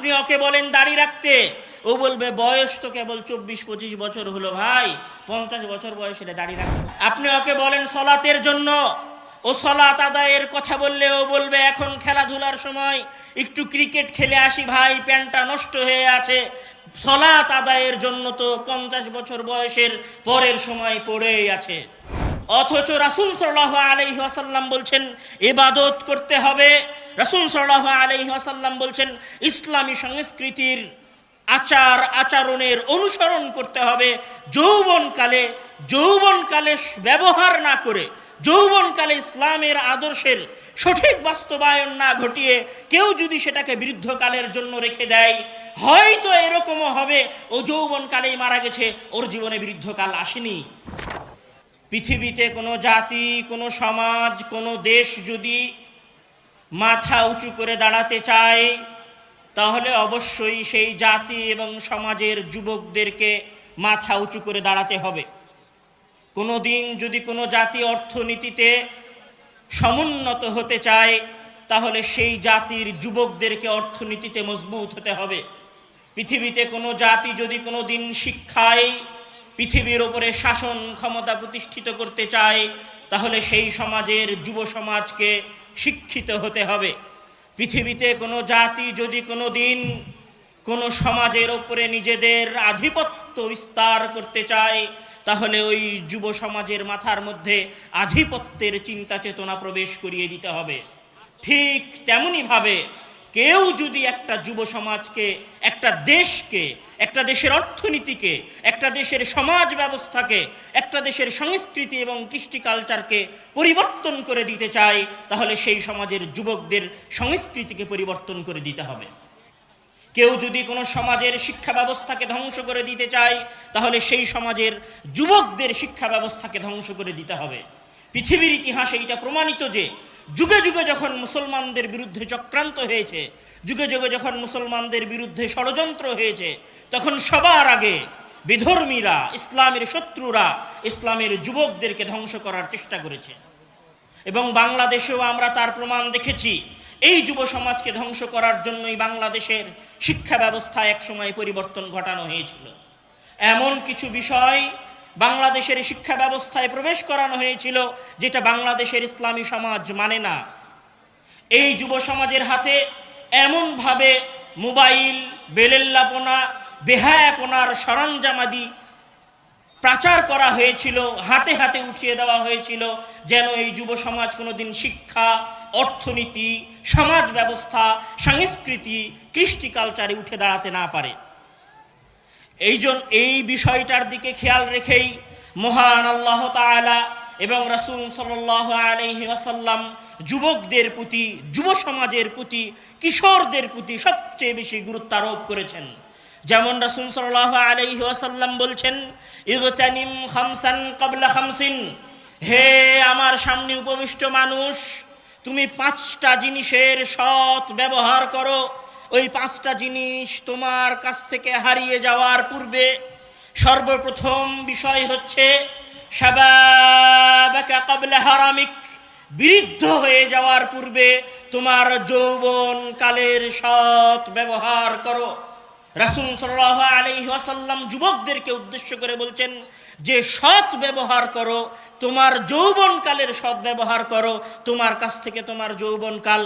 আপনি ওকে বলেন দাড়ি রাখতে। ও বলবে, বয়স তো কেবল চব্বিশ, পঁচিশ বছর হলো ভাই। পঞ্চাশ বছর বয়স হলে দাড়ি রাখব আপনি ওকে বলেন সলাতের জন্য। ও সলাত আদায়ের কথা বললে ও বলবে, এখন খেলাধুলার সময় একটু ক্রিকেট খেলে আসি ভাই, প্যান্টটা নষ্ট হয়ে আছে। সলাত আদায়ের জন্য তো পঞ্চাশ বছর বয়সের পরের সময় পড়েই আছে। অথচ রাসুল সাল্লাহ আলহি আসাল্লাম বলছেন এবাদত করতে হবে। রাসুল সাল্লাহ আলহি আসাল্লাম বলছেন, ইসলামী সংস্কৃতির আচার আচরণের অনুসরণ করতে হবে, যৌবনকালে যৌবনকালে ব্যবহার না করে, যৌবনকালে ইসলামের আদর্শের সঠিক বাস্তবায়ন না ঘটিয়ে কেউ যদি সেটাকে বৃদ্ধকালের জন্য রেখে দেয়, হয়তো এরকমও হবে, ও যৌবনকালেই মারা গেছে, ওর জীবনে বৃদ্ধকাল আসেনি। পৃথিবীতে কোনো জাতি, কোনো সমাজ, কোনো দেশ যদি মাথা উঁচু করে দাঁড়াতে চায়, তাহলে অবশ্যই সেই জাতি এবং সমাজের যুবকদেরকে মাথা উঁচু করে দাঁড়াতে হবে। কোনো দিন যদি কোনো জাতি অর্থনীতিতে সমুন্নত হতে চায়, তাহলে সেই জাতির যুবকদেরকে অর্থনীতিতে মজবুত হতে হবে। পৃথিবীতে কোনো জাতি যদি কোনো দিন শিক্ষায় পৃথিবীর ওপরে শাসন ক্ষমতা প্রতিষ্ঠিত করতে চায়, তাহলে সেই সমাজের যুব সমাজকে শিক্ষিত হতে হবে। পৃথিবীতে কোনো জাতি যদি কোনো দিন কোনো সমাজের ওপরে নিজেদের আধিপত্য বিস্তার করতে চায়, তাহলে ওই যুব সমাজের মাথার মধ্যে আধিপত্যের চিন্তা চেতনা প্রবেশ করিয়ে দিতে হবে। ঠিক তেমনইভাবে কেউ যদি একটা যুব সমাজকে একটা দেশকে, একটা দেশের অর্থনীতিকে, একটা দেশের সমাজ ব্যবস্থাকে, একটা দেশের সংস্কৃতি এবং কৃষ্টি কালচারকে পরিবর্তন করে দিতে চায় তাহলে সেই সমাজের যুবকদের সংস্কৃতিকে পরিবর্তন করে দিতে হবে। কেউ যদি কোনো সমাজের শিক্ষা ব্যবস্থাকে ধ্বংস করে দিতে চায়, তাহলে সেই সমাজের যুবকদের শিক্ষা ব্যবস্থাকে ধ্বংস করে দিতে হবে। পৃথিবীর ইতিহাসে এটা প্রমাণিত যে যুগে যুগে যখন মুসলমানদের বিরুদ্ধে চক্রান্ত হয়েছে, যুগে যুগে যখন মুসলমানদের বিরুদ্ধে ষড়যন্ত্র হয়েছে, তখন সবার আগে বিধর্মীরা, ইসলামের শত্রুরা, ইসলামের যুবকদেরকে ধ্বংস করার চেষ্টা করেছে। এবং বাংলাদেশেও আমরা তার প্রমাণ দেখেছি, এই যুব সমাজকে ধ্বংস করার জন্যই বাংলাদেশের শিক্ষা ব্যবস্থা একসময় পরিবর্তন ঘটানো হয়েছিল। এমন কিছু বিষয় বাংলাদেশের শিক্ষা ব্যবস্থায় প্রবেশ করানো হয়েছিল, যেটা বাংলাদেশের ইসলামী সমাজ মানে না। এই যুব সমাজের হাতে এমনভাবে মোবাইল, বেলেল্লাপনা, বেহায়াপনার সরঞ্জামাদি প্রাচার করা হয়েছিল, হাতে হাতে উঠিয়ে দেওয়া হয়েছিল, যেন এই যুব সমাজ কোনোদিন শিক্ষা, অর্থনীতি, সমাজ ব্যবস্থা, সংস্কৃতি, কৃষ্টি কালচারে উঠে দাঁড়াতে না পারে। এই জন- এই বিষয়টার দিকে খেয়াল রেখেই মহান আল্লাহ তাআলা এবং রাসূল সাল্লাল্লাহু আলাইহি ওয়াসাল্লাম যুবকদের প্রতি, যুব সমাজের প্রতি, কিশোরদের প্রতি সবচেয়ে বেশি গুরুত্ব আরোপ করেছেন। যেমন রাসূল সাল্লাল্লাহু আলাইহি ওয়াসাল্লাম বলছেন, ইগতানিম খামসান ক্বাবলা খামসিন। হে আমার সামনে উপবিষ্ট মানুষ, তুমি পাঁচটা জিনিসের সৎ ব্যবহার করো। ওই পাঁচটা জিনিস তোমার কাছ থেকে হারিয়ে যাওয়ার পূর্বে সর্বপ্রথম বিষয় হচ্ছে হারামিক বৃদ্ধ হয়ে যাওয়ার পূর্বে তোমার যৌবন কালের সৎ ব্যবহার করো। রাসুল সাল্লাহ আলাইহি ওয়াসাল্লাম যুবকদেরকে উদ্দেশ্য করে বলছেন, যে সৎ ব্যবহার করো, তোমার যৌবনকালের সৎ ব্যবহার করো, তোমার কাছ থেকে তোমার যৌবনকাল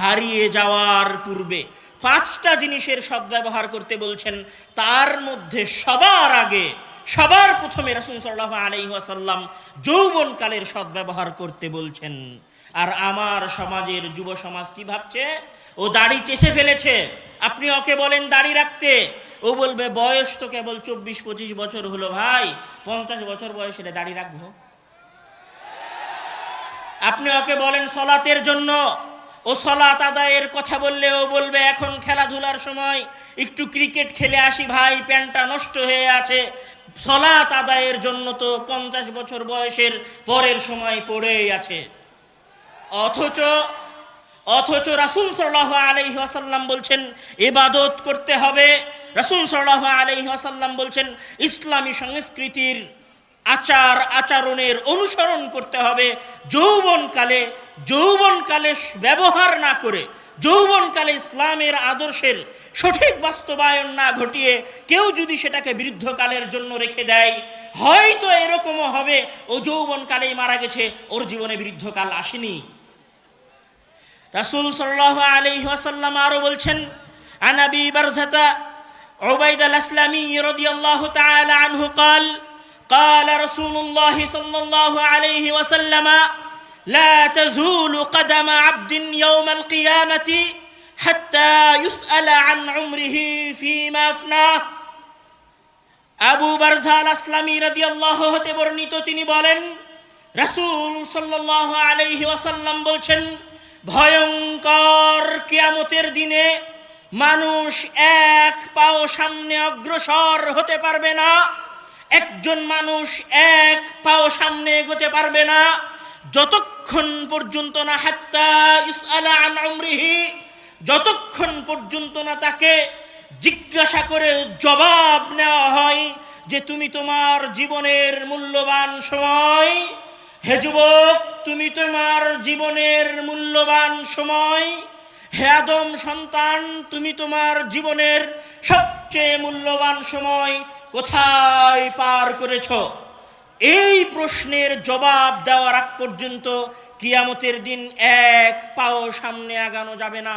হারিয়ে যাওয়ার পূর্বে। পাঁচটা জিনিসের সৎ ব্যবহার করতে বলছেন, তার মধ্যে সবার আগে, সবার প্রথমে রাসুল সাল্লাহ আলাইহি ওয়াসাল্লাম যৌবনকালের সৎ ব্যবহার করতে বলছেন। আর আমার সমাজের যুব সমাজ কি ভাবছে? ও দাড়ি চেষে ফেলেছে। আপনি ওকে বলেন দাড়ি রাখতে। ও বলবে, বয়স তো কেবল চব্বিশ পঁচিশ বছর হলো ভাই, পঞ্চাশ বছর বয়স হলে দাড়ি রাখব? আপনি ওকে বলেন সলাতের জন্য। ও সলাত আদায়ের কথা বললে ও বলবে, এখন খেলাধুলার সময় একটু ক্রিকেট খেলে আসি ভাই, প্যান্টটা নষ্ট হয়ে আছে। সলাত আদায়ের জন্য তো পঞ্চাশ বছর বয়সের পরের সময় পড়েই আছে। অথচ অথচ রাসুল সাল্লাহ আলাইহি আসাল্লাম বলছেন এবাদত করতে হবে। রাসুল সাল্লাহ আলাইহি আসাল্লাম বলছেন, ইসলামী সংস্কৃতির আচার আচরণের অনুসরণ করতে হবে। যৌবনকালে যৌবনকালে ব্যবহার না করে যৌবনকালে ইসলামের আদর্শের সঠিক বাস্তবায়ন না ঘটিয়ে কেউ যদি সেটাকে বৃদ্ধকালের জন্য রেখে দেয় হয়তো এরকমও হবে ও যৌবনকালেই মারা গেছে ওর জীবনে বৃদ্ধকাল আসেনি রাসূল সাল্লাল্লাহু আলাইহি ওয়াসাল্লাম আরো বলছেন আনাবি বারজাতা عبيد الأسلمي رضي الله تعالى عنه قال قال رسول الله صلى الله عليه وسلم لا تزول قدم عبد يوم القيامة حتى يسأل عن عمره فيما أفناه আবু বারজাল আসলামী রাদি আল্লাহ হতে বর্ণিত তিনি বলেন রাসূল সাল্লাল্লাহু আলাইহি ওয়াসাল্লাম বলছেন ভয়ঙ্কর কিয়ামতের দিনে মানুষ এক পাও সামনে অগ্রসর হতে পারবে না একজন মানুষ এক পাও সামনে এগোতে পারবে না যতক্ষণ পর্যন্ত না হাত্তা ইসআলা যতক্ষণ পর্যন্ত না তাকে জিজ্ঞাসা করে জবাব নেওয়া হয় যে তুমি তোমার জীবনের মূল্যবান সময়, হে যুবক, তুমি তোমার জীবনের মূল্যবান সময়, হে আদম সন্তান, তুমি তোমার জীবনের সবচেয়ে মূল্যবান সময় কোথায় পার করেছ? এই প্রশ্নের জবাব দেওয়ার আগ পর্যন্ত কিয়ামতের দিন এক পাও সামনে আগানো যাবে না।